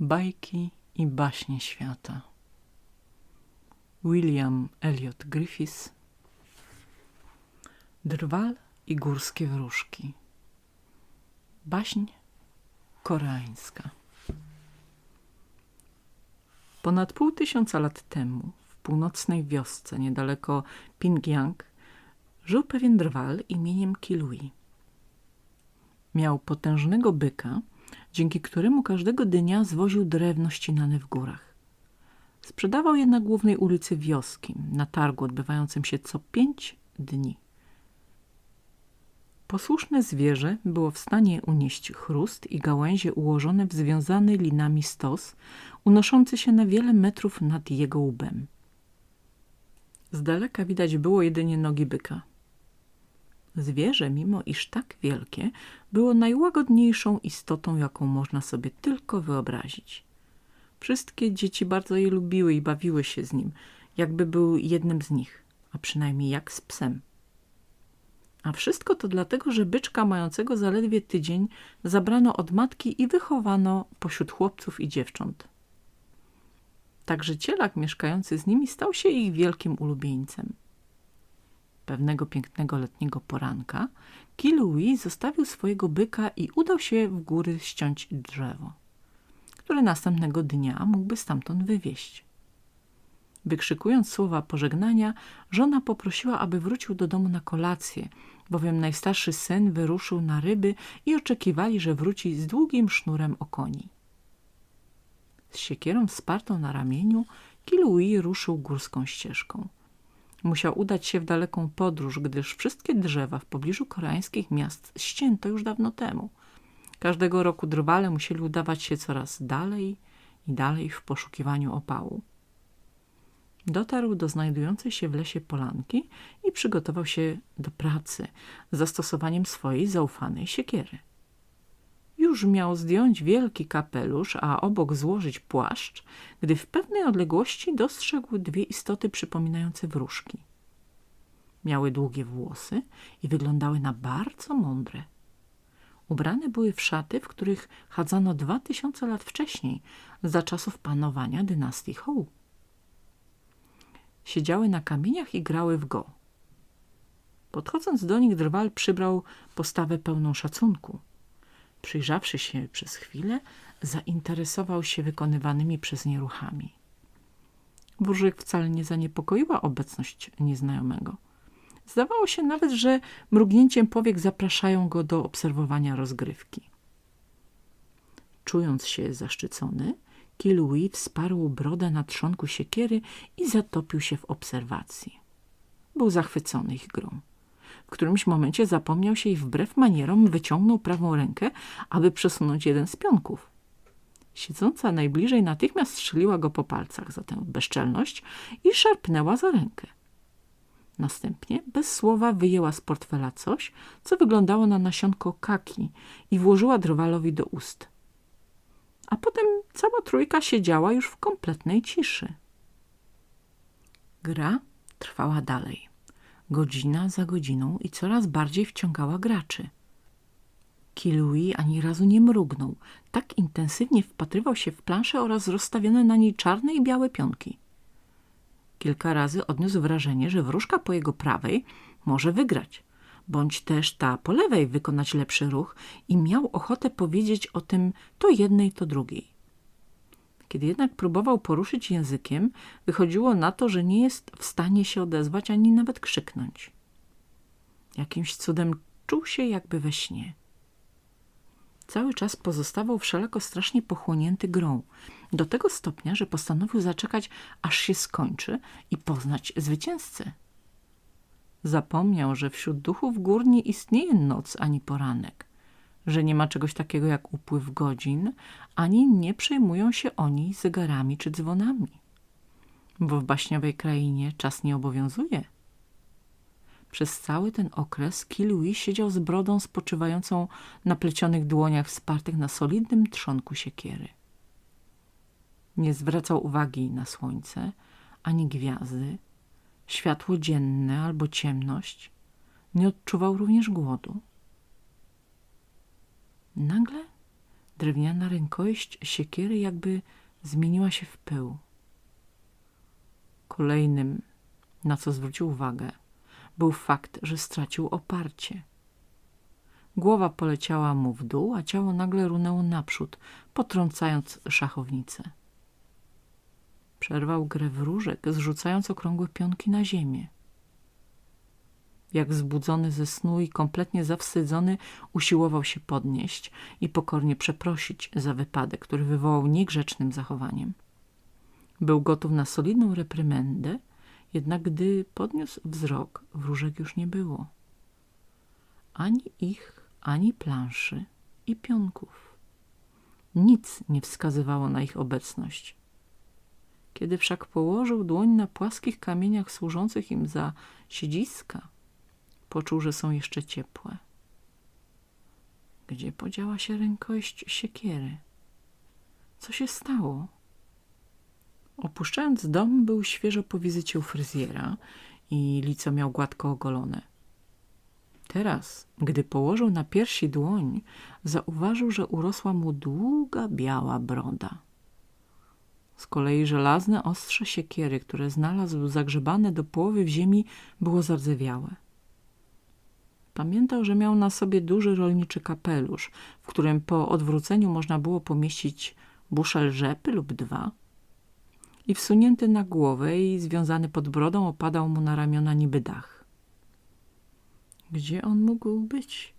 Bajki i baśnie świata. William Elliot Griffiths Drwal i górskie wróżki. Baśń koreańska. Ponad pół tysiąca lat temu w północnej wiosce niedaleko Pingyang żył pewien drwal imieniem Kilui. Miał potężnego byka, dzięki któremu każdego dnia zwoził drewno ścinane w górach. Sprzedawał je na głównej ulicy wioski, na targu odbywającym się co pięć dni. Posłuszne zwierzę było w stanie unieść chrust i gałęzie ułożone w związany linami stos, unoszący się na wiele metrów nad jego łbem. Z daleka widać było jedynie nogi byka. Zwierzę, mimo iż tak wielkie, było najłagodniejszą istotą, jaką można sobie tylko wyobrazić. Wszystkie dzieci bardzo je lubiły i bawiły się z nim, jakby był jednym z nich, a przynajmniej jak z psem. A wszystko to dlatego, że byczka mającego zaledwie tydzień zabrano od matki i wychowano pośród chłopców i dziewcząt. Także cielak mieszkający z nimi stał się ich wielkim ulubieńcem. Pewnego pięknego letniego poranka Kilui zostawił swojego byka i udał się w góry ściąć drzewo, które następnego dnia mógłby stamtąd wywieźć. Wykrzykując słowa pożegnania, żona poprosiła, aby wrócił do domu na kolację, bowiem najstarszy syn wyruszył na ryby i oczekiwali, że wróci z długim sznurem o koni. Z siekierą wspartą na ramieniu Kilui ruszył górską ścieżką. Musiał udać się w daleką podróż, gdyż wszystkie drzewa w pobliżu koreańskich miast ścięto już dawno temu. Każdego roku drwale musieli udawać się coraz dalej i dalej w poszukiwaniu opału. Dotarł do znajdującej się w lesie polanki i przygotował się do pracy zastosowaniem swojej zaufanej siekiery. Już miał zdjąć wielki kapelusz, a obok złożyć płaszcz, gdy w pewnej odległości dostrzegł dwie istoty przypominające wróżki. Miały długie włosy i wyglądały na bardzo mądre. Ubrane były w szaty, w których chadzano dwa tysiące lat wcześniej, za czasów panowania dynastii Hou. Siedziały na kamieniach i grały w go. Podchodząc do nich, drwal przybrał postawę pełną szacunku. Przyjrzawszy się przez chwilę, zainteresował się wykonywanymi przez nie ruchami. Wróżek wcale nie zaniepokoiła obecność nieznajomego. Zdawało się nawet, że mrugnięciem powiek zapraszają go do obserwowania rozgrywki. Czując się zaszczycony, Kilui wsparł brodę na trzonku siekiery i zatopił się w obserwacji. Był zachwycony ich grą. W którymś momencie zapomniał się i wbrew manierom wyciągnął prawą rękę, aby przesunąć jeden z pionków. Siedząca najbliżej natychmiast strzeliła go po palcach za tę bezczelność i szarpnęła za rękę. Następnie bez słowa wyjęła z portfela coś, co wyglądało na nasionko kaki i włożyła drwalowi do ust. A potem cała trójka siedziała już w kompletnej ciszy. Gra trwała dalej godzina za godziną i coraz bardziej wciągała graczy. Kilui ani razu nie mrugnął. Tak intensywnie wpatrywał się w planszę oraz rozstawione na niej czarne i białe pionki. Kilka razy odniósł wrażenie, że wróżka po jego prawej może wygrać, bądź też ta po lewej wykonać lepszy ruch i miał ochotę powiedzieć o tym to jednej, to drugiej. Kiedy jednak próbował poruszyć językiem, wychodziło na to, że nie jest w stanie się odezwać ani nawet krzyknąć. Jakimś cudem czuł się jakby we śnie. Cały czas pozostawał wszelako strasznie pochłonięty grą, do tego stopnia, że postanowił zaczekać, aż się skończy i poznać zwycięzcę. Zapomniał, że wśród duchów gór nie istnieje noc ani poranek że nie ma czegoś takiego jak upływ godzin, ani nie przejmują się oni zegarami czy dzwonami. Bo w baśniowej krainie czas nie obowiązuje. Przez cały ten okres Kilui siedział z brodą spoczywającą na plecionych dłoniach wspartych na solidnym trzonku siekiery. Nie zwracał uwagi na słońce, ani gwiazdy, światło dzienne albo ciemność. Nie odczuwał również głodu. Nagle Drewniana rękojeść siekiery jakby zmieniła się w pył. Kolejnym, na co zwrócił uwagę, był fakt, że stracił oparcie. Głowa poleciała mu w dół, a ciało nagle runęło naprzód, potrącając szachownicę. Przerwał grę wróżek, zrzucając okrągłe pionki na ziemię. Jak zbudzony ze snu i kompletnie zawstydzony, usiłował się podnieść i pokornie przeprosić za wypadek, który wywołał niegrzecznym zachowaniem. Był gotów na solidną reprymendę, jednak gdy podniósł wzrok, wróżek już nie było. Ani ich, ani planszy i pionków. Nic nie wskazywało na ich obecność. Kiedy wszak położył dłoń na płaskich kamieniach służących im za siedziska, poczuł, że są jeszcze ciepłe. Gdzie podziała się rękojeść siekiery? Co się stało? Opuszczając dom, był świeżo po wizycie u fryzjera i lico miał gładko ogolone. Teraz, gdy położył na piersi dłoń, zauważył, że urosła mu długa, biała broda. Z kolei żelazne ostrze siekiery, które znalazł zagrzebane do połowy w ziemi, było zardzewiałe. Pamiętał, że miał na sobie duży rolniczy kapelusz, w którym po odwróceniu można było pomieścić buszel rzepy lub dwa. I wsunięty na głowę i związany pod brodą opadał mu na ramiona niby dach. Gdzie on mógł być?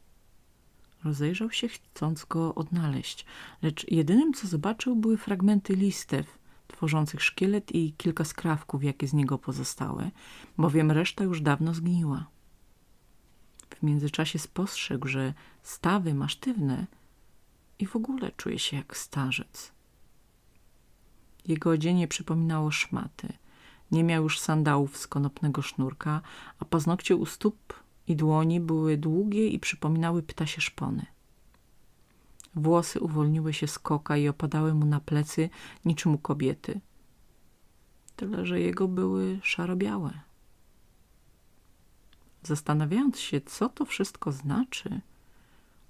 Rozejrzał się, chcąc go odnaleźć, lecz jedynym, co zobaczył, były fragmenty listew, tworzących szkielet i kilka skrawków, jakie z niego pozostały, bowiem reszta już dawno zgniła. W międzyczasie spostrzegł, że stawy ma sztywne i w ogóle czuje się jak starzec. Jego odzienie przypominało szmaty. Nie miał już sandałów z konopnego sznurka, a paznokcie u stóp i dłoni były długie i przypominały ptasie szpony. Włosy uwolniły się z koka i opadały mu na plecy niczym u kobiety. Tyle, że jego były szaro-białe. Zastanawiając się, co to wszystko znaczy,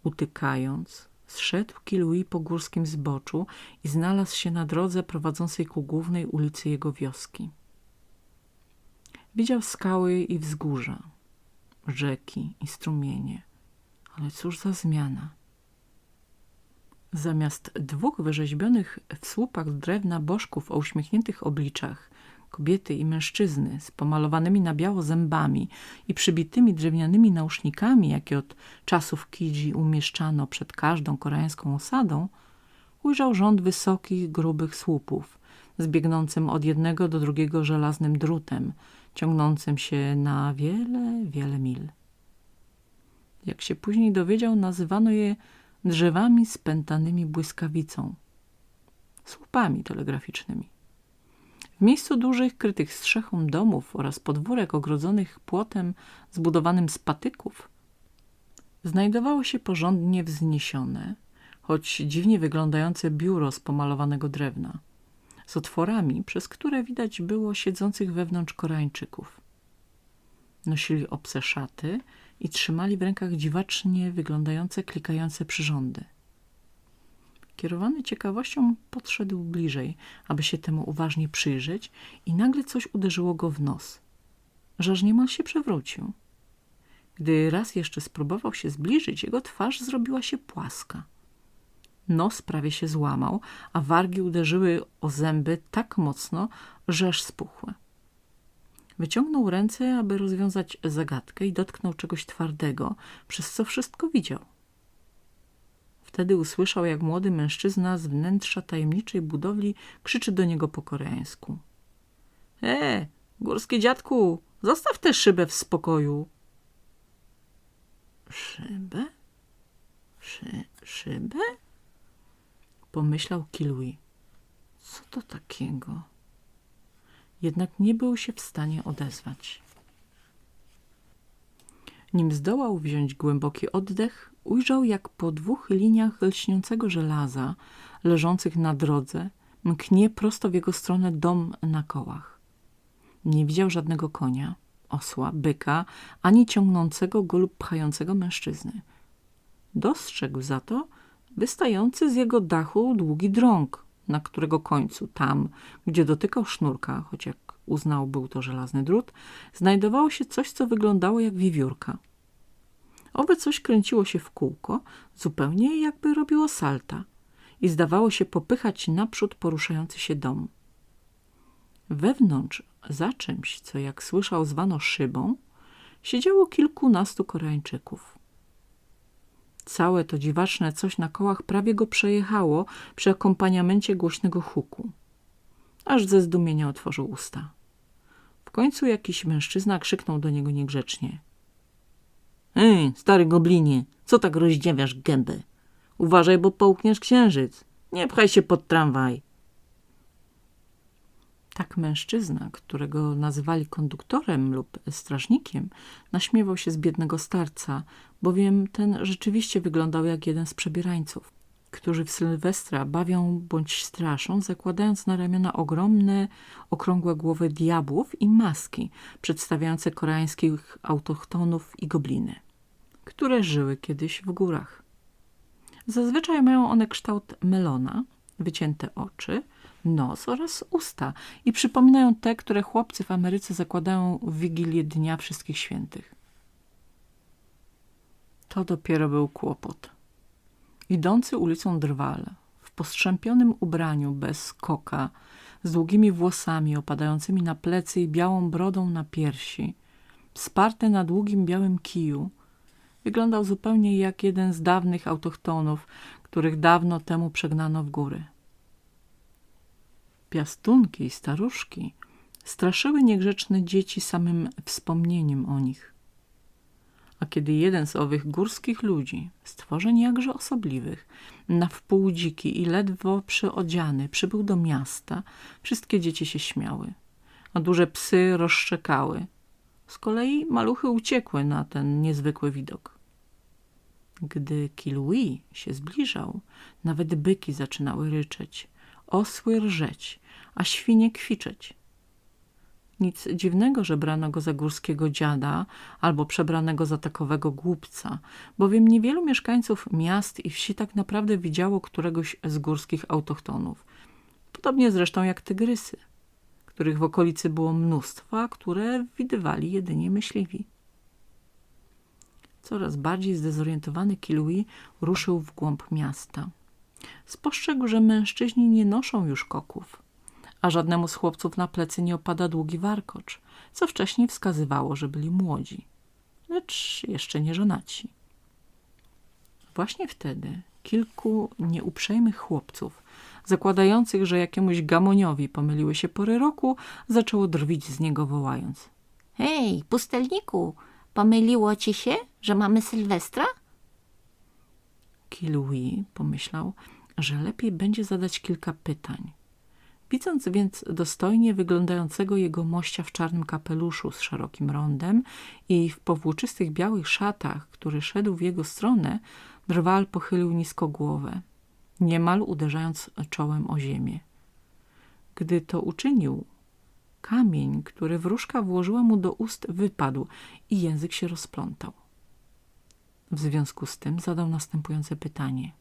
utykając, zszedł Kilui po górskim zboczu i znalazł się na drodze prowadzącej ku głównej ulicy jego wioski. Widział skały i wzgórza, rzeki i strumienie, ale cóż za zmiana. Zamiast dwóch wyrzeźbionych w słupach drewna bożków o uśmiechniętych obliczach, kobiety i mężczyzny z pomalowanymi na biało zębami i przybitymi drewnianymi nausznikami, jakie od czasów Kidzi umieszczano przed każdą koreańską osadą, ujrzał rząd wysokich, grubych słupów, zbiegnącym od jednego do drugiego żelaznym drutem, ciągnącym się na wiele, wiele mil. Jak się później dowiedział, nazywano je drzewami spętanymi błyskawicą, słupami telegraficznymi. W miejscu dużych, krytych strzechą domów oraz podwórek ogrodzonych płotem zbudowanym z patyków znajdowało się porządnie wzniesione, choć dziwnie wyglądające biuro z pomalowanego drewna, z otworami, przez które widać było siedzących wewnątrz Koreańczyków. Nosili obce szaty i trzymali w rękach dziwacznie wyglądające, klikające przyrządy. Kierowany ciekawością podszedł bliżej, aby się temu uważnie przyjrzeć i nagle coś uderzyło go w nos. Żaż niemal się przewrócił. Gdy raz jeszcze spróbował się zbliżyć, jego twarz zrobiła się płaska. Nos prawie się złamał, a wargi uderzyły o zęby tak mocno, że aż spuchły. Wyciągnął ręce, aby rozwiązać zagadkę i dotknął czegoś twardego, przez co wszystko widział. Wtedy usłyszał, jak młody mężczyzna z wnętrza tajemniczej budowli krzyczy do niego po koreańsku. E, górski dziadku, zostaw tę szybę w spokoju. Szybę? Szy, szybę? Pomyślał Kilui. Co to takiego? Jednak nie był się w stanie odezwać. Nim zdołał wziąć głęboki oddech, ujrzał jak po dwóch liniach lśniącego żelaza leżących na drodze mknie prosto w jego stronę dom na kołach. Nie widział żadnego konia, osła, byka, ani ciągnącego go lub pchającego mężczyzny. Dostrzegł za to wystający z jego dachu długi drąg, na którego końcu, tam, gdzie dotykał sznurka, choć jak uznał, był to żelazny drut, znajdowało się coś, co wyglądało jak wiewiórka. Owe coś kręciło się w kółko, zupełnie jakby robiło salta i zdawało się popychać naprzód poruszający się dom. Wewnątrz, za czymś, co jak słyszał zwano szybą, siedziało kilkunastu Koreańczyków. Całe to dziwaczne coś na kołach prawie go przejechało przy akompaniamencie głośnego huku. Aż ze zdumienia otworzył usta. W końcu jakiś mężczyzna krzyknął do niego niegrzecznie. Ej, stary goblinie, co tak rozdziewiasz gębę? Uważaj, bo połkniesz księżyc. Nie pchaj się pod tramwaj. Tak mężczyzna, którego nazywali konduktorem lub strażnikiem, naśmiewał się z biednego starca, bowiem ten rzeczywiście wyglądał jak jeden z przebierańców, którzy w Sylwestra bawią bądź straszą, zakładając na ramiona ogromne, okrągłe głowy diabłów i maski przedstawiające koreańskich autochtonów i gobliny, które żyły kiedyś w górach. Zazwyczaj mają one kształt melona, wycięte oczy, nos oraz usta i przypominają te, które chłopcy w Ameryce zakładają w Wigilię Dnia Wszystkich Świętych. To dopiero był kłopot. Idący ulicą Drwal, w postrzępionym ubraniu bez koka, z długimi włosami opadającymi na plecy i białą brodą na piersi, sparte na długim białym kiju, wyglądał zupełnie jak jeden z dawnych autochtonów, których dawno temu przegnano w góry. Piastunki i staruszki straszyły niegrzeczne dzieci samym wspomnieniem o nich. A kiedy jeden z owych górskich ludzi, stworzeń jakże osobliwych, na wpół dziki i ledwo przyodziany, przybył do miasta, wszystkie dzieci się śmiały, a duże psy rozszczekały. Z kolei maluchy uciekły na ten niezwykły widok. Gdy Kilui się zbliżał, nawet byki zaczynały ryczeć, osły rżeć, a świnie kwiczeć. Nic dziwnego, że brano go za górskiego dziada albo przebranego za takowego głupca, bowiem niewielu mieszkańców miast i wsi tak naprawdę widziało któregoś z górskich autochtonów. Podobnie zresztą jak tygrysy, których w okolicy było mnóstwo, a które widywali jedynie myśliwi. Coraz bardziej zdezorientowany Kilui ruszył w głąb miasta. Spostrzegł, że mężczyźni nie noszą już koków, a żadnemu z chłopców na plecy nie opada długi warkocz, co wcześniej wskazywało, że byli młodzi, lecz jeszcze nie żonaci. Właśnie wtedy kilku nieuprzejmych chłopców, zakładających, że jakiemuś gamoniowi pomyliły się pory roku, zaczęło drwić z niego wołając. Hej, pustelniku, pomyliło ci się, że mamy Sylwestra? Kilui pomyślał, że lepiej będzie zadać kilka pytań. Widząc więc dostojnie wyglądającego jego mościa w czarnym kapeluszu z szerokim rondem i w powłóczystych białych szatach, który szedł w jego stronę, drwal pochylił nisko głowę, niemal uderzając czołem o ziemię. Gdy to uczynił, kamień, który wróżka włożyła mu do ust, wypadł i język się rozplątał. W związku z tym zadał następujące pytanie.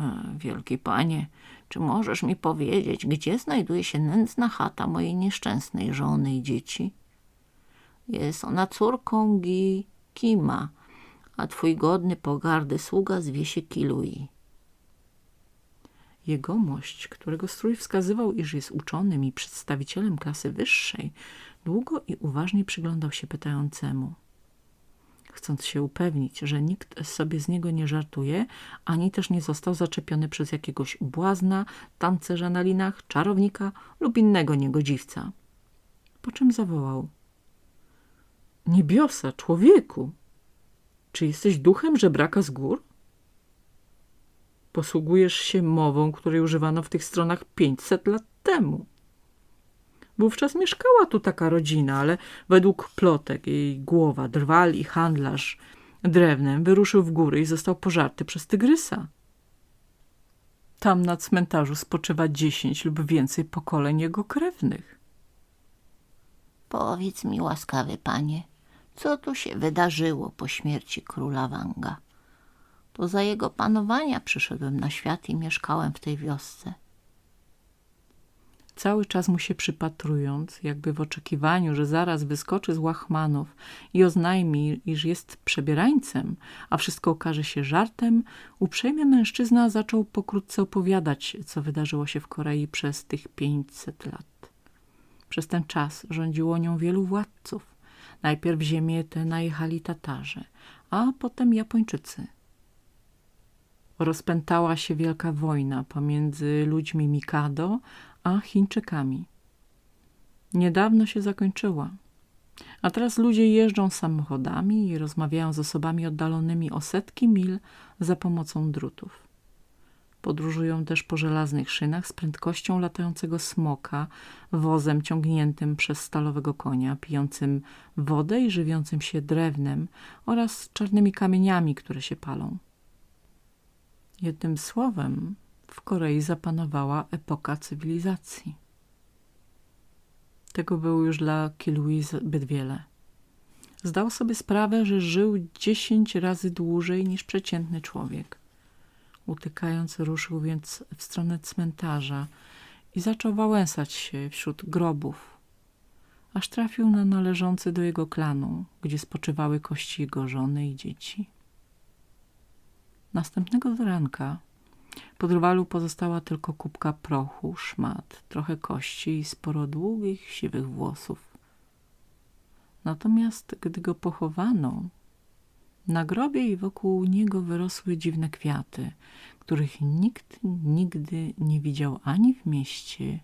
E, wielki panie, czy możesz mi powiedzieć, gdzie znajduje się nędzna chata mojej nieszczęsnej żony i dzieci? Jest ona córką Gi Kima, a twój godny pogardy sługa zwie się Kilui. Jegomość, którego strój wskazywał, iż jest uczonym i przedstawicielem klasy wyższej, długo i uważnie przyglądał się pytającemu. Chcąc się upewnić, że nikt sobie z niego nie żartuje, ani też nie został zaczepiony przez jakiegoś błazna, tancerza na linach, czarownika lub innego niegodziwca. Po czym zawołał. Niebiosa, człowieku! Czy jesteś duchem żebraka z gór? Posługujesz się mową, której używano w tych stronach 500 lat temu. Wówczas mieszkała tu taka rodzina, ale według plotek jej głowa, drwal i handlarz drewnem wyruszył w góry i został pożarty przez tygrysa. Tam na cmentarzu spoczywa dziesięć lub więcej pokoleń jego krewnych. Powiedz mi, łaskawy panie, co tu się wydarzyło po śmierci króla Wanga? To za jego panowania przyszedłem na świat i mieszkałem w tej wiosce. Cały czas mu się przypatrując, jakby w oczekiwaniu, że zaraz wyskoczy z łachmanów i oznajmi, iż jest przebierańcem, a wszystko okaże się żartem, uprzejmy mężczyzna zaczął pokrótce opowiadać, co wydarzyło się w Korei przez tych 500 lat. Przez ten czas rządziło nią wielu władców. Najpierw ziemię te najechali Tatarzy, a potem Japończycy. Rozpętała się wielka wojna pomiędzy ludźmi Mikado a Chińczykami. Niedawno się zakończyła, a teraz ludzie jeżdżą samochodami i rozmawiają z osobami oddalonymi o setki mil za pomocą drutów. Podróżują też po żelaznych szynach z prędkością latającego smoka, wozem ciągniętym przez stalowego konia, pijącym wodę i żywiącym się drewnem oraz czarnymi kamieniami, które się palą. Jednym słowem, w Korei zapanowała epoka cywilizacji. Tego było już dla Kilui zbyt wiele. Zdał sobie sprawę, że żył dziesięć razy dłużej niż przeciętny człowiek. Utykając, ruszył więc w stronę cmentarza i zaczął wałęsać się wśród grobów, aż trafił na należący do jego klanu, gdzie spoczywały kości jego żony i dzieci. Następnego ranka po drwalu pozostała tylko kubka prochu, szmat, trochę kości i sporo długich, siwych włosów. Natomiast gdy go pochowano, na grobie i wokół niego wyrosły dziwne kwiaty, których nikt nigdy nie widział ani w mieście,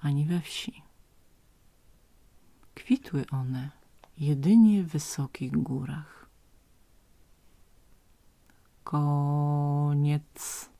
ani we wsi. Kwitły one jedynie w wysokich górach. Koniec.